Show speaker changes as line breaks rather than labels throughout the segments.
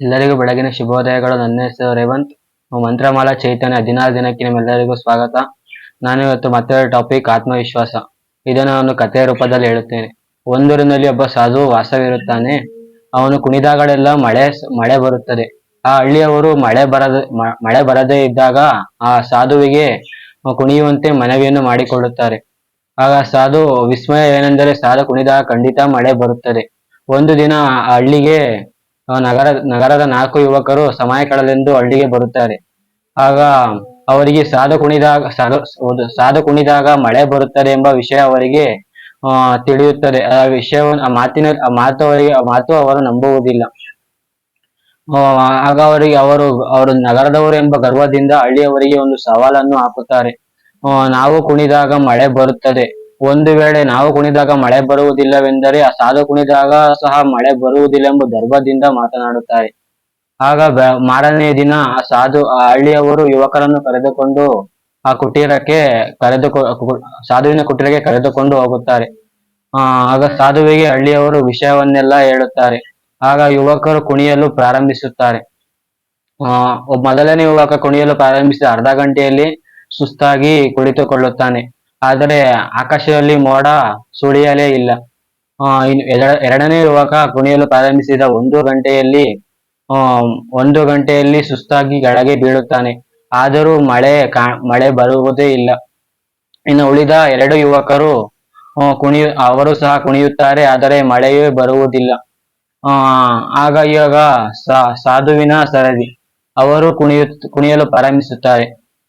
ಎಲ್ಲರಿಗೂ ಬೆಳಗಿನ ಶುಭೋದಯಗಳು. ನನ್ನ ಹೆಸರು ರೇವಂತ್. ಮಂತ್ರಮಾಲಾ ಚೈತನ್ಯ. ಹದಿನಾರು ದಿನಕ್ಕೆ ನಿಮ್ಮೆಲ್ಲರಿಗೂ ಸ್ವಾಗತ. ನಾನು ಇವತ್ತು ಮತ್ತೊಂದು ಟಾಪಿಕ್, ಆತ್ಮವಿಶ್ವಾಸ. ಇದನ್ನು ನಾನು ಕಥೆಯ ರೂಪದಲ್ಲಿ ಹೇಳುತ್ತೇನೆ. ಒಂದೂರಿನಲ್ಲಿ ಒಬ್ಬ ಸಾಧು ವಾಸವಿರುತ್ತಾನೆ. ಅವನು ಕುಣಿದಾಗಲೆಲ್ಲ ಮಳೆ ಮಳೆ ಬರುತ್ತದೆ. ಆ ಹಳ್ಳಿಯವರು ಮಳೆ ಬರದ ಮಳೆ ಬರದೇ ಇದ್ದಾಗ ಆ ಸಾಧುವಿಗೆ ಕುಣಿಯುವಂತೆ ಮನವಿಯನ್ನು ಮಾಡಿಕೊಳ್ಳುತ್ತಾರೆ. ಆಗ ಸಾಧು ವಿಸ್ಮಯ ಏನೆಂದರೆ, ಸಾಧು ಕುಣಿದಾಗ ಖಂಡಿತ ಮಳೆ ಬರುತ್ತದೆ. ಒಂದು ದಿನ ಆ ಹಳ್ಳಿಗೆ ನಗರ, ನಗರದ ನಾಲ್ಕು ಯುವಕರು ಸಮಯ ಕಳೆದೆಂದು ಹಳ್ಳಿಗೆ ಬರುತ್ತಾರೆ. ಆಗ ಅವರಿಗೆ ಸಾಧು ಕುಣಿದಾಗ ಸಾಧು ಕುಣಿದಾಗ ಮಳೆ ಬರುತ್ತದೆ ಎಂಬ ವಿಷಯ ಅವರಿಗೆ ತಿಳಿಯುತ್ತದೆ. ಆ ವಿಷಯವನ್ನು, ಆ ಮಾತಿನ, ಆ ಮಾತು ಅವರಿಗೆ ಮಾತು ಅವರು ನಂಬುವುದಿಲ್ಲ. ಆಗ ಅವರಿಗೆ, ಅವರು ಅವರು ನಗರದವರು ಎಂಬ ಗರ್ವದಿಂದ ಹಳ್ಳಿಯವರಿಗೆ ಒಂದು ಸವಾಲನ್ನು ಹಾಕುತ್ತಾರೆ. ನಾವು ಕುಣಿದಾಗ ಮಳೆ ಬರುತ್ತದೆ. ಒಂದು ವೇಳೆ ನಾವು ಕುಣಿದಾಗ ಮಳೆ ಬರುವುದಿಲ್ಲವೆಂದರೆ ಆ ಸಾಧು ಕುಣಿದಾಗ ಸಹ ಮಳೆ ಬರುವುದಿಲ್ಲ ಎಂಬ ಗರ್ಭದಿಂದ ಮಾತನಾಡುತ್ತಾರೆ. ಆಗ ಮಾರನೇ ದಿನ ಆ ಸಾಧು, ಆ ಹಳ್ಳಿಯವರು ಯುವಕರನ್ನು ಕರೆದುಕೊಂಡು ಆ ಕುಟೀರಕ್ಕೆ ಕರೆದುಕೊ ಸಾಧುವಿನ ಕುಟೀರಕ್ಕೆ ಕರೆದುಕೊಂಡು ಹೋಗುತ್ತಾರೆ. ಆ, ಆಗ ಸಾಧುವಿಗೆ ಹಳ್ಳಿಯವರು ವಿಷಯವನ್ನೆಲ್ಲ ಹೇಳುತ್ತಾರೆ. ಆಗ ಯುವಕರು ಕುಣಿಯಲು ಪ್ರಾರಂಭಿಸುತ್ತಾರೆ. ಆ ಮೊದಲನೇ ಯುವಕ ಕುಣಿಯಲು ಪ್ರಾರಂಭಿಸಿದ ಅರ್ಧ ಗಂಟೆಯಲ್ಲಿ ಸುಸ್ತಾಗಿ ಕುಳಿತುಕೊಳ್ಳುತ್ತಾನೆ. ಆದರೆ ಆಕಾಶದಲ್ಲಿ ಮೋಡ ಸುಳಿಯಲೇ ಇಲ್ಲ. ಎರಡನೇ ಯುವಕ ಕುಣಿಯಲು ಪ್ರಾರಂಭಿಸಿದ ಒಂದು ಗಂಟೆಯಲ್ಲಿ ಒಂದು ಗಂಟೆಯಲ್ಲಿ ಸುಸ್ತಾಗಿ ಕೆಳಗೆ ಬೀಳುತ್ತಾನೆ. ಆದರೂ ಮಳೆ ಮಳೆ ಬರುವುದೇ ಇಲ್ಲ. ಇನ್ನು ಉಳಿದ ಎರಡು ಯುವಕರು ಕುಣಿಯ ಅವರು ಸಹ ಕುಣಿಯುತ್ತಾರೆ, ಆದರೆ ಮಳೆಯೇ ಬರುವುದಿಲ್ಲ. ಆಗ ಇವಾಗ ಸಾಧುವಿನ ಸರದಿ. ಅವರು ಕುಣಿಯು ಕುಣಿಯಲು ಪ್ರಾರಂಭಿಸುತ್ತಾರೆ.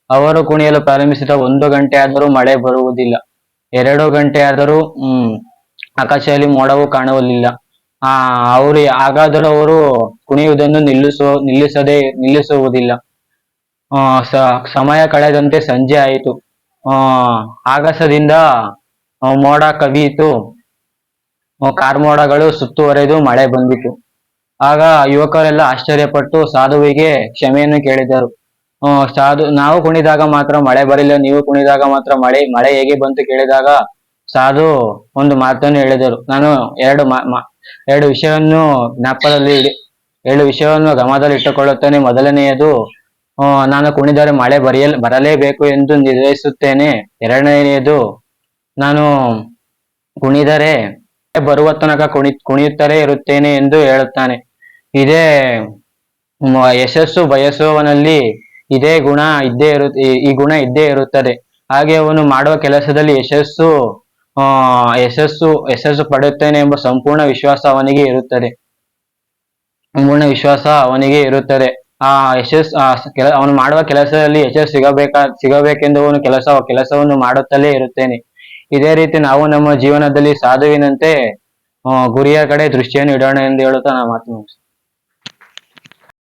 ಅವರು ಕುಣಿಯಲು ಪ್ರಾರಂಭಿಸಿದ ಒಂದು ಗಂಟೆ ಆದರೂ ಮಳೆ ಬರುವುದಿಲ್ಲ. ಎರಡು ಗಂಟೆ ಆದರೂ, ಹ್ಮ್, ಆಕಾಶದಲ್ಲಿ ಮೋಡವು ಕಾಣುವುದಿಲ್ಲ. ಆ, ಅವರು ಹಾಗಾದರೂ ಅವರು ಕುಣಿಯುವುದನ್ನು ನಿಲ್ಲಿಸುವ ನಿಲ್ಲಿಸದೆ, ನಿಲ್ಲಿಸುವುದಿಲ್ಲ. ಆ ಸಮಯ ಕಳೆದಂತೆ ಸಂಜೆ ಆಯಿತು. ಆ ಆಗಸದಿಂದ ಮೋಡ ಕವಿಯಿತು. ಕಾರ್ಮೋಡಗಳು ಸುತ್ತುವರೆದು ಮಳೆ ಬಂದಿತು. ಆಗ ಯುವಕರೆಲ್ಲ ಆಶ್ಚರ್ಯಪಟ್ಟು ಸಾಧುವಿಗೆ ಕ್ಷಮೆಯನ್ನು ಕೇಳಿದರು. ಸಾಧು ನಾವು ಕುಣಿದಾಗ ಮಾತ್ರ ಮಳೆ ಬರಲಿಲ್ಲ, ನೀವು ಕುಣಿದಾಗ ಮಾತ್ರ ಮಳೆ ಮಳೆ ಹೇಗೆ ಬಂತು ಕೇಳಿದಾಗ ಸಾಧು ಒಂದು ಮಾತನ್ನು ಹೇಳಿದರು. ನಾನು ಎರಡು ಎರಡು ವಿಷಯವನ್ನು ಜ್ಞಾಪಕದಲ್ಲಿ ಇಡಿ, ಎರಡು ವಿಷಯವನ್ನು ಗಮನದಲ್ಲಿ ಇಟ್ಟುಕೊಳ್ಳುತ್ತೇನೆ. ಮೊದಲನೆಯದು ನಾನು ಕುಣಿದರೆ ಮಳೆ ಬರೆಯಲ್, ಬರಲೇಬೇಕು ಎಂದು ನಿರ್ವಹಿಸುತ್ತೇನೆ ಎರಡನೆಯದು, ನಾನು ಕುಣಿದರೆ, ಬರುವ ತನಕ ಕುಣಿ, ಕುಣಿಯುತ್ತಲೇ ಇರುತ್ತೇನೆ ಎಂದು ಹೇಳುತ್ತಾನೆ. ಇದೇ ಯಶಸ್ಸು ಬಯಸುವವನಲ್ಲಿ ಇದೇ ಗುಣ ಇದ್ದೇ ಇರು ಈ- ಗುಣ ಇದ್ದೇ ಇರುತ್ತದೆ. ಹಾಗೆ ಅವನು ಮಾಡುವ ಕೆಲಸದಲ್ಲಿ ಯಶಸ್ಸು, ಆ, ಯಶಸ್ಸು ಯಶಸ್ಸು ಪಡೆಯುತ್ತೇನೆ ಎಂಬ ಸಂಪೂರ್ಣ ವಿಶ್ವಾಸ ಅವನಿಗೆ ಇರುತ್ತದೆ. ಸಂಪೂರ್ಣ ವಿಶ್ವಾಸ ಅವನಿಗೆ ಇರುತ್ತದೆ. ಆ ಯಶಸ್ ಕೆಲ, ಅವನು ಮಾಡುವ ಕೆಲಸದಲ್ಲಿ ಯಶಸ್ಸು ಸಿಗಬೇಕಾ, ಸಿಗಬೇಕೆಂದು ಅವನು ಕೆಲಸ, ಕೆಲಸವನ್ನು ಮಾಡುತ್ತಲೇ ಇರುತ್ತೇನೆ. ಇದೇ ರೀತಿ ನಾವು ನಮ್ಮ ಜೀವನದಲ್ಲಿ ಸಾಧುವಿನಂತೆ ಗುರಿಯ ಕಡೆ ದೃಷ್ಟಿಯನ್ನು ಇಡೋಣ ಎಂದು ಹೇಳುತ್ತಾ ನಾನು ಮಾತು.